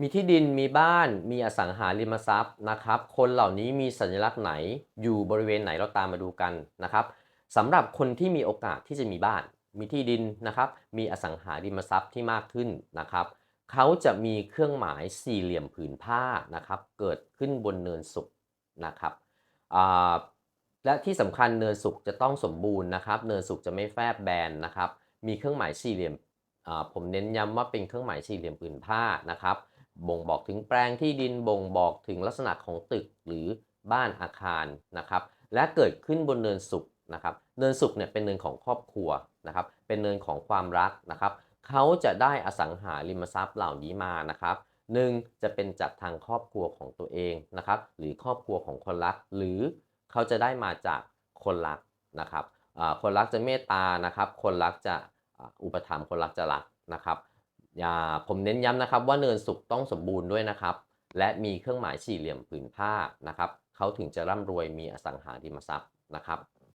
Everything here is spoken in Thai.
มีที่ดินมีบ้านมีอสังหาริมทรัพย์นะครับ คนเหล่านี้มีสัญลักษณ์ไหนอยู่บริเวณไหนเราตามมาดูกันนะครับสำหรับคนที่มีโอกาสที่จะมีบ้าน มีที่ดินนะครับ มีอสังหาริมทรัพย์ที่มากขึ้นนะครับเขาจะมีเครื่องหมายสี่เหลี่ยมผืนผ้านะครับ เกิดขึ้นบนเนินสุขนะครับและที่สำคัญเนินสุขจะต้องสมบูรณ์นะครับ เนินสุขจะไม่แฟบแบนนะครับ มีเครื่องหมายสี่เหลี่ยมผมเน้นย้ำว่าเป็นเครื่องหมายสี่เหลี่ยมผืนผ้านะครับ บ่งบอกถึงแปลงที่ดินบ่งบอกถึงลักษณะของตึกหรือบ้านอาคารนะครับ และเกิดขึ้นบนเนินสุขนะครับ เนินสุขเนี่ยเป็นเนินของครอบครัวนะครับ เป็นเนินของความรักนะครับ เขาจะได้อสังหาริมทรัพย์เหล่านี้มานะครับหนึ่งจะเป็นจากทางครอบครัวของตัวเองนะครับ หรือครอบครัวของคนรัก หรือเขาจะได้มาจากคนรักนะครับคนรักจะเมตตานะครับ คนรักจะอุปถัมภ์คนรักจะรักนะครับ อย่าผมเน้นย้ำนะครับว่าเนินสุกต้องสมบูรณ์ด้วยนะครับ และมีเครื่องหมายสี่เหลี่ยมผืนผ้านะครับเขาถึงจะร่ำรวยมีอสังหาริมทรัพย์นะครับ